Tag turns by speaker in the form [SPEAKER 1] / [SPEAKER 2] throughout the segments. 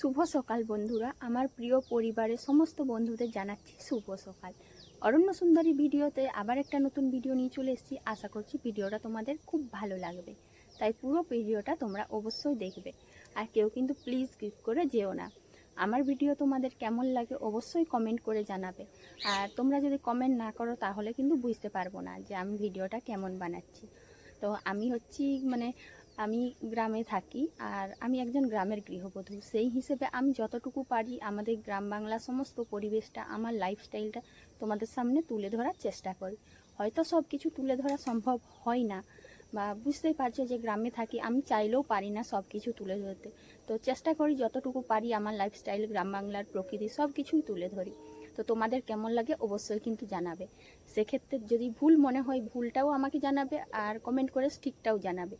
[SPEAKER 1] শুভ সকাল বন্ধুরা। আমার প্রিয় পরিবারের সমস্ত বন্ধুদের জানাচ্ছি শুভ সকাল। অরণ্য সুন্দরী ভিডিওতে আবার একটা নতুন ভিডিও নিয়ে চলে এসেছি। আশা করছি ভিডিওটা তোমাদের খুব ভালো লাগবে। তাই পুরো ভিডিওটা তোমরা অবশ্যই দেখবে। আর কেউ কিন্তু প্লিজ স্কিপ করে যেও না। আমার ভিডিও তোমাদের কেমন লাগে অবশ্যই কমেন্ট করে জানাবে। আর তোমরা যদি কমেন্ট না করো, তাহলে কিন্তু বুঝতে পারব না যে আমি ভিডিওটা কেমন বানাচ্ছি। তো আমি হচ্ছি মানে আমি গ্রামে থাকি আর আমি একজন গ্রামের গৃহবধূ। সেই হিসেবে আমি যতটুকু পারি আমাদের গ্রাম বাংলা সমস্ত পরিবেশটা, আমার লাইফস্টাইলটা তোমাদের সামনে তুলে ধরার চেষ্টা করি। হয়তো সব কিছু তুলে ধরা সম্ভব হয় না বা বুঝতেই পারছ যে গ্রামে থাকি, আমি চাইলেও পারি না সব কিছু তুলে ধরতে। তো চেষ্টা করি যতটুকু পারি আমার লাইফস্টাইল গ্রাম বাংলার প্রকৃতি সব কিছুই তুলে ধরি। তো তোমাদের কেমন লাগে অবশ্যই কিন্তু জানাবে। সেক্ষেত্রে যদি ভুল মনে হয় ভুলটাও আমাকে জানাবে আর কমেন্ট করে ঠিকটাও জানাবে।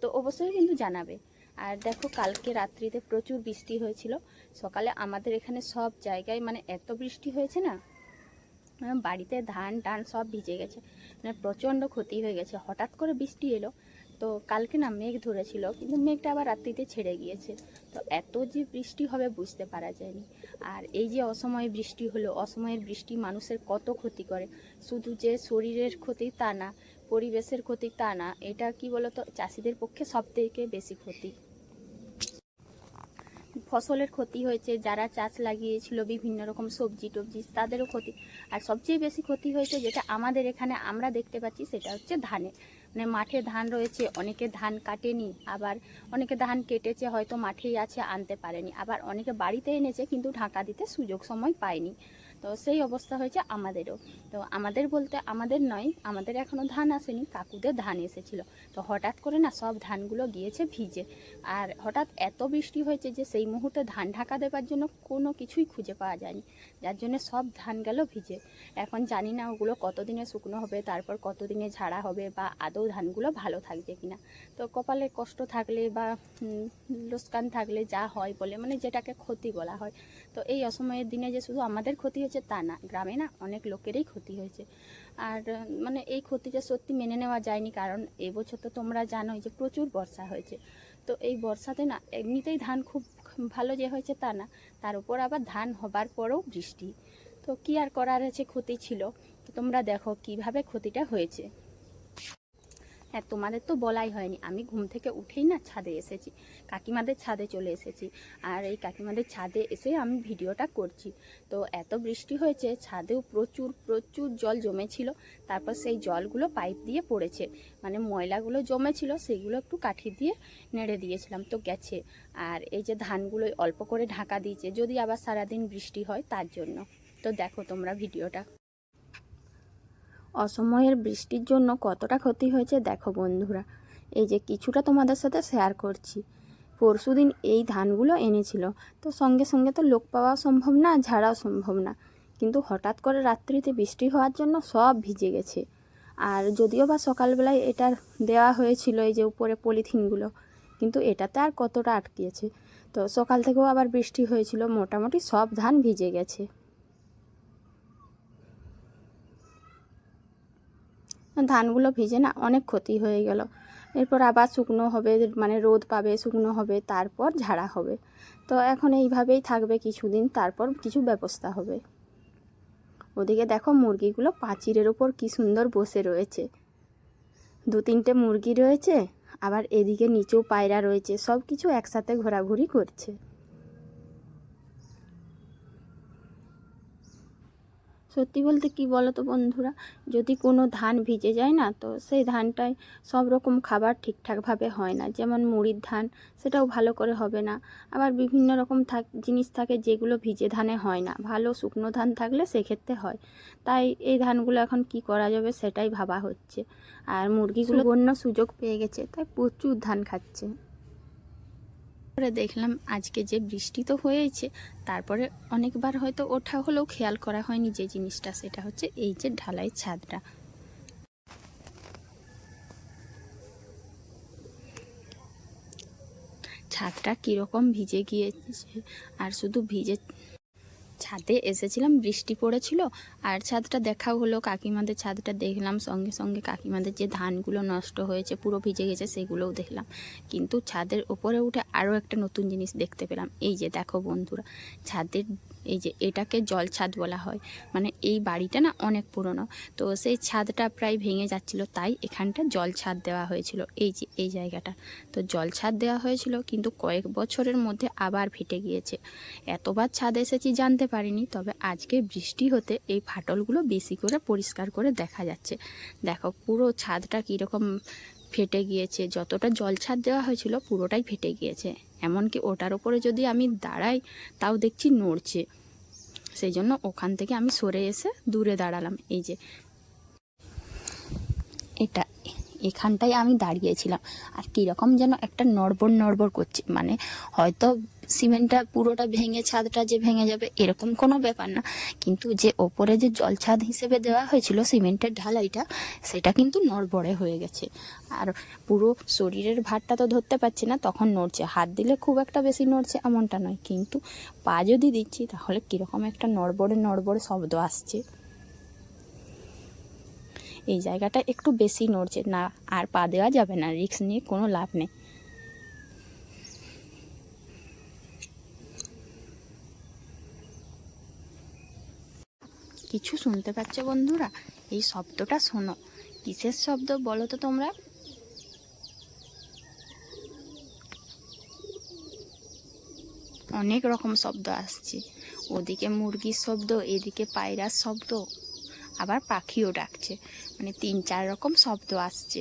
[SPEAKER 1] তো অবশ্যই কিন্তু জানাবে। আর দেখো, কালকে রাত্রিতে প্রচুর বৃষ্টি হয়েছিল। সকালে আমাদের এখানে সব জায়গায় মানে এত বৃষ্টি হয়েছে না বাড়িতে ধান টান সব ভিজে গেছে। মানে প্রচণ্ড ক্ষতি হয়ে গেছে। হঠাৎ করে বৃষ্টি এলো, তো কালকে না মেঘ ধরেছিল, কিন্তু মেঘটা আবার রাত্রিতে ছেড়ে গিয়েছে। তো এত যে বৃষ্টি হবে বুঝতে পারা যায়নি। আর এই যে অসময়ে বৃষ্টি হলো, অসময়ের বৃষ্টি মানুষের কত ক্ষতি করে। শুধু যে শরীরের ক্ষতি তা না পরিবেশের ক্ষতি তা না, এটা কি বলতো, চাষিদের পক্ষে সব থেকে বেশি ক্ষতি। ফসলের ক্ষতি হয়েছে, যারা চাষ লাগিয়েছিল বিভিন্ন রকম সবজি টবজি, তাদেরও ক্ষতি। আর সবচেয়ে বেশি ক্ষতি হয়েছে যেটা আমাদের এখানে আমরা দেখতে পাচ্ছি, সেটা হচ্ছে ধানে। মানে মাঠে ধান রয়েছে, অনেকে ধান কাটেনি, আবার অনেকে ধান কেটেছে, হয়তো মাঠেই আছে, আনতে পারেনি। আবার অনেকে বাড়িতে এনেছে, কিন্তু ঢাকা দিতে সুযোগ সময় পায়নি। তো সেই অবস্থা হয়েছে আমাদেরও। তো আমাদের বলতে আমাদের নয়, আমাদের এখনও ধান আসেনি, কাকুদের ধান এসেছিল। তো হঠাৎ করে না সব ধানগুলো গিয়েছে ভিজে। আর হঠাৎ এত বৃষ্টি হয়েছে যে সেই মুহূর্তে ধান ঢাকা দেবার জন্য কোনো কিছুই খুঁজে পাওয়া যায়নি। যার জন্য সব ধান গেল ভিজে। এখন জানি না ওগুলো কতদিনে শুকনো হবে, তারপর কতদিনে ঝাড়া হবে বা আদৌ ধানগুলো ভালো থাকবে কিনা। তো কপালে কষ্ট থাকলে বা লোকসান থাকলে যা হয় বলে মানে যেটাকে ক্ষতি বলা হয়। তো এই অসময়ের দিনে যে শুধু আমাদের ক্ষতি হয়েছে তা না, গ্রামে না অনেক লোকেরই ক্ষতি হয়েছে। আর মানে এই ক্ষতিটা সত্যি মেনে নেওয়া যায়নি, কারণ এবছর তো তোমরা জানোই যে প্রচুর বর্ষা হয়েছে। তো এই বর্ষাতে না এমনিতেই ধান খুব ভালো যে হয়েছে তা না, তার উপর আবার ধান হবার পরেও বৃষ্টি। তো কি আর করার আছে ক্ষতি ছিল? তো তোমরা দেখো কীভাবে ক্ষতিটা হয়েছে। হ্যাঁ তোমাদের তো বলাই হয়নি। আমি ঘুম থেকে উঠেই না ছাদে এসেছি। কাকিমাদের ছাদে চলে এসেছি। আর এই কাকিমাদের ছাদে এসে আমি ভিডিওটা করছি। তো এত বৃষ্টি হয়েছে, ছাদেও প্রচুর প্রচুর জল জমেছিল। তারপর সেই জলগুলো পাইপ দিয়ে পড়েছে। মানে ময়লাগুলো জমেছিল সেইগুলো একটু কাঠি দিয়ে নেড়ে দিয়েছিলাম, তো গেছে। আর এই যে ধানগুলো অল্প করে ঢাকা দিয়েছে, যদি আবার সারাদিন বৃষ্টি হয়, তার জন্য। তো দেখো তোমরা ভিডিওটা। অসময়ের বৃষ্টির জন্য কতটা ক্ষতি হয়েছে দেখো বন্ধুরা। এই যে কিছুটা তোমাদের সাথে শেয়ার করছি। পরশুদিন এই ধানগুলো এনেছিল। তো সঙ্গে সঙ্গে তো লোক পাওয়া সম্ভব না, ঝাড়াও সম্ভব না। কিন্তু হঠাৎ করে রাত্রিতে বৃষ্টি হওয়ার জন্য সব ভিজে গেছে। আর যদিও বা সকালবেলায় এটা দেওয়া হয়েছিল এই যে উপরে পলিথিনগুলো, কিন্তু এটাতে আর কতটা আটকিয়েছে তো সকাল থেকেও আবার বৃষ্টি হয়েছিল, মোটামুটি সব ধান ভিজে গেছে। ধানগুলো ভিজে না অনেক ক্ষতি হয়ে গেল। এরপর আবার শুকনো হবে মানে রোদ পাবে, শুকনো হবে, তারপর ঝাড়া হবে। তো এখন এইভাবেই থাকবে কিছুদিন, তারপর কিছু ব্যবস্থা হবে। ওদিকে দেখো মুরগিগুলো পাঁচিরের ওপর কি সুন্দর বসে রয়েছে। দু তিনটে মুরগি রয়েছে, আবার এদিকে নিচেও পায়রা রয়েছে সব কিছু একসাথে ঘোরাঘুরি করছে। সত্যি বলতে কি বলো তো বন্ধুরা? যদি কোনো ধান ভিজে যায় না, তো সেই ধানটায় সব রকম খাবার ঠিকঠাকভাবে হয় না। যেমন মুড়ির ধান, সেটাও ভালো করে হবে না। আবার বিভিন্ন রকম থাক, জিনিস থাকে যেগুলো ভিজে ধানে হয় না। ভালো শুকনো ধান থাকলে সেক্ষেত্রে হয়। তাই এই ধানগুলো এখন কি করা যাবে সেটাই ভাবা হচ্ছে। আর মুরগিগুলো অন্য সুযোগ পেয়ে গেছে, তাই প্রচুর ধান খাচ্ছে। তারপরে দেখলাম আজকে যে বৃষ্টি তো হয়েছে, তারপরে অনেকবার হয়তো ওঠা হলেও খেয়াল করা হয়নি যে জিনিসটা, সেটা হচ্ছে এই যে ঢালাই ছাদটা। ছাদটা কীরকম ভিজে গিয়েছে, আর শুধু ভিজে ছাদে এসেছিলাম, বৃষ্টি পড়েছিল, আর ছাদটা দেখাও হলো, কাকিমাদের ছাদটা দেখলাম, সঙ্গে সঙ্গে কাকিমাদের যে ধানগুলো নষ্ট হয়েছে, পুরো ভিজে গেছে, সেগুলোও দেখলাম। কিন্তু ছাদের ওপরে উঠে আরও একটা নতুন জিনিস দেখতে পেলাম। এই যে দেখো বন্ধুরা, ছাদের এই যে এটাকে জল ছাদ বলা হয়। মানে এই বাড়িটা না অনেক পুরনো। তো সেই ছাদটা প্রায় ভেঙে যাচ্ছিল, তাই এখানটা জল ছাদ দেওয়া হয়েছিল। এই যে, এই জায়গাটা। তো জল ছাদ দেওয়া হয়েছিল, কিন্তু কয়েক বছরের মধ্যে আবার ফেটে গিয়েছে। এতবার ছাদ এসেছি জানতে পারিনি, তবে আজকে বৃষ্টি হতে এই ফাটলগুলো বেশি করে পরিষ্কার করে দেখা যাচ্ছে। দেখো, পুরো ছাদটা কীরকম ফেটে গিয়েছে, যতটা জল ছাদ দেওয়া হয়েছিল পুরোটাই ফেটে গিয়েছে। এমনকি ওটার ওপরে যদি আমি দাঁড়াই, তাও দেখছি নড়ছে। সেই জন্য ওখান থেকে আমি সরে এসে দূরে দাঁড়ালাম। এই যে, এটা। এখানটায় আমি দাঁড়িয়েছিলাম। আর কীরকম যেন একটা নড়বড় নড়বড় করছে। মানে হয়তো সিমেন্টটা পুরোটা ভেঙে, ছাদটা যে ভেঙে যাবে, এরকম কোনো ব্যাপার না। কিন্তু যে ওপরে যে জল ছাদ হিসেবে দেওয়া হয়েছিল, সিমেন্টের ঢালাইটা, সেটা কিন্তু নড়বড়ে হয়ে গেছে। আর পুরো শরীরের ভারটা তো ধরতে পারছি না, তখন নড়ছে। হাত দিলে খুব একটা বেশি নড়ছে এমনটা নয়। কিন্তু পা যদি দিচ্ছি, তাহলে কীরকম একটা নড়বড়ে নড়বড়ে শব্দ আসছে। এই জায়গাটা একটু বেশি নড়ছে। না, আর পা দেওয়া যাবে না, রিস্ক নিয়ে কোনো লাভ নেই। কিছু শুনতে পাচ্ছ বন্ধুরা? এই শব্দটা শোনো। কিসের শব্দ বলো তো তোমরা? অনেক রকম শব্দ আসছে। ওদিকে মুরগির শব্দ, এদিকে পায়রার শব্দ। আবার পাখিও ডাকছে। মানে তিন, চার রকম শব্দ আসছে।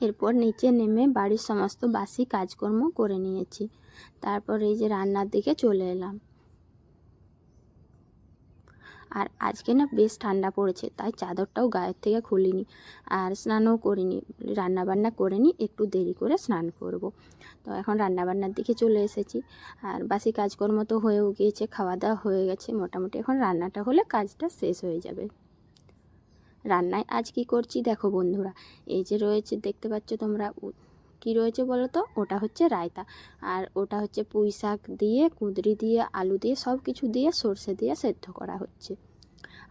[SPEAKER 1] এরপর নিচে নেমে বাড়ির সমস্ত বাসি কাজকর্ম করে নিয়েছি। তারপর এই যে রান্নার দিকে চলে এলাম। আর আজকে না বেশ ঠান্ডা পড়েছে, তাই চাদরটাও গায়ের থেকে খুলিনি আর স্নানও করিনি, রান্নাবান্না করে নিই, একটু দেরি করে স্নান করব। তো এখন রান্নাবান্নার দিকে চলে এসেছি আর বাসি কাজকর্ম তো হয়েও গিয়েছে খাওয়া দাওয়া হয়ে গেছে, মোটামুটি এখন রান্নাটা হলে কাজটা শেষ হয়ে যাবে। রান্নায় আজ কি করছি দেখো বন্ধুরা, এই যে রয়েছে, দেখতে পাচ্ছ তোমরা কি রয়েছে বলো তো ওটা হচ্ছে রায়তা। আর ওটা হচ্ছে পুঁই শাক দিয়ে, কুঁদরি দিয়ে, আলু দিয়ে সব কিছু দিয়ে সর্ষে দিয়ে সেদ্ধ করা হচ্ছে।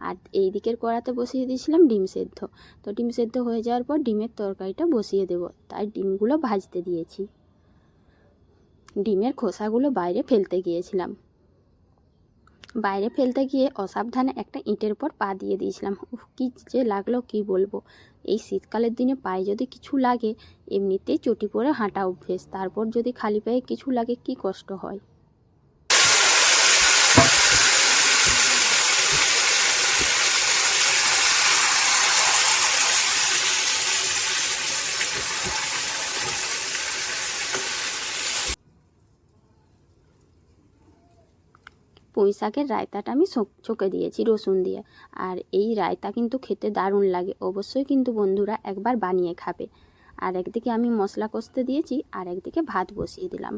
[SPEAKER 1] আর এই দিকের কড়াতে বসিয়ে দিয়েছিলাম ডিম সেদ্ধ। তো ডিম সেদ্ধ হয়ে যাওয়ার পর ডিমের তরকারিটা বসিয়ে দেব। তাই ডিমগুলো ভাজতে দিয়েছি। ডিমের খোসাগুলো বাইরে ফেলতে গিয়েছিলাম। বাইরে ফেলতে গিয়ে অসাবধানে একটা ইঁটের উপর পা দিয়ে দিয়েছিলাম। উফ, কী যে লাগল, কি বলব? এই শীতকালের দিনে পায়ে যদি কিছু লাগে, এমনিতেই চটি পরে হাঁটা অভ্যেস। তারপর যদি খালি পায়ে কিছু লাগে, কি কষ্ট হয়? পুঁই শাকের রায়তাটা আমি ছকে দিয়েছি রসুন দিয়ে। আর এই রায়তা কিন্তু খেতে দারুণ লাগে। অবশ্যই কিন্তু বন্ধুরা একবার বানিয়ে খাবে। আর একদিকে আমি মশলা কষতে দিয়েছি, আর একদিকে ভাত বসিয়ে দিলাম।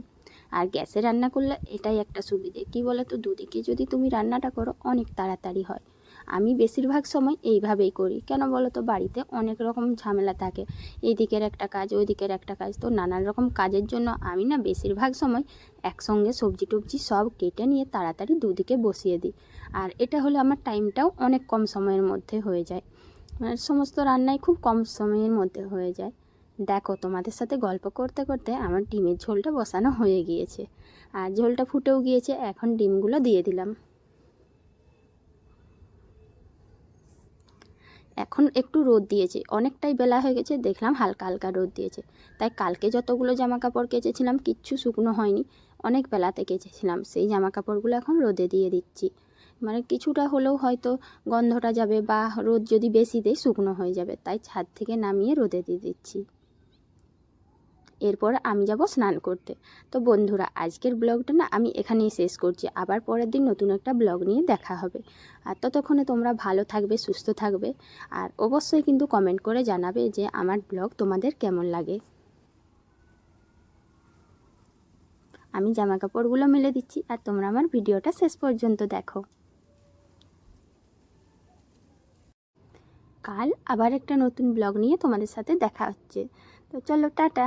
[SPEAKER 1] আর গ্যাসে রান্না করলে এটাই একটা সুবিধে। কি বলে তো দুদিকে যদি তুমি রান্নাটা করো, অনেক তাড়াতাড়ি হয়। আমি বেশিরভাগ সময় এইভাবেই করি। কেন বলো তো বাড়িতে অনেক রকম ঝামেলা থাকে। এই দিকের একটা কাজ ওই দিকের একটা কাজ। তো নানান রকম কাজের জন্য আমি না বেশিরভাগ সময় একসঙ্গে সবজি টবজি সব কেটে নিয়ে তাড়াতাড়ি দুদিকে বসিয়ে দিই। আর এটা হলে আমার টাইমটাও অনেক কম সময়ের মধ্যে হয়ে যায়। মানে সমস্ত রান্নাই খুব কম সময়ের মধ্যে হয়ে যায়। দেখো, তোমাদের সাথে গল্প করতে করতে আমার ডিমের ঝোলটা বসানো হয়ে গিয়েছে। আর ঝোলটা ফুটেও গিয়েছে, এখন ডিমগুলো দিয়ে দিলাম। এখন একটু রোদ দিয়েছে। অনেকটাই বেলা হয়ে গেছে, দেখলাম হালকা হালকা রোদ দিয়েছে। তাই কালকে যতগুলো জামা কাপড় কেচেছিলাম, কিচ্ছু শুকনো হয়নি। অনেক বেলাতে কেচেছিলাম। সেই জামা কাপড়গুলো এখন রোদে দিয়ে দিচ্ছি। মানে কিছুটা হলেও হয়তো গন্ধটা যাবে বা রোদ যদি বেশি দেয়, শুকনো হয়ে যাবে। তাই ছাদ থেকে নামিয়ে রোদে দিয়ে দিচ্ছি। এরপর আমি যাব স্নান করতে। তো বন্ধুরা, আজকের ব্লগটা না আমি এখানেই শেষ করছি। আবার পরের দিন নতুন একটা ব্লগ নিয়ে দেখা হবে। আর ততক্ষণে তোমরা ভালো থাকবে, সুস্থ থাকবে। আর অবশ্যই কিন্তু কমেন্ট করে জানাবে যে আমার ব্লগ তোমাদের কেমন লাগে। আমি জামা কাপড়গুলো মেলে দিচ্ছি আর তোমরা আমার ভিডিওটা শেষ পর্যন্ত দেখো। কাল আবার একটা নতুন ব্লগ নিয়ে তোমাদের সাথে দেখা হচ্ছে। তো চলো, টাটা।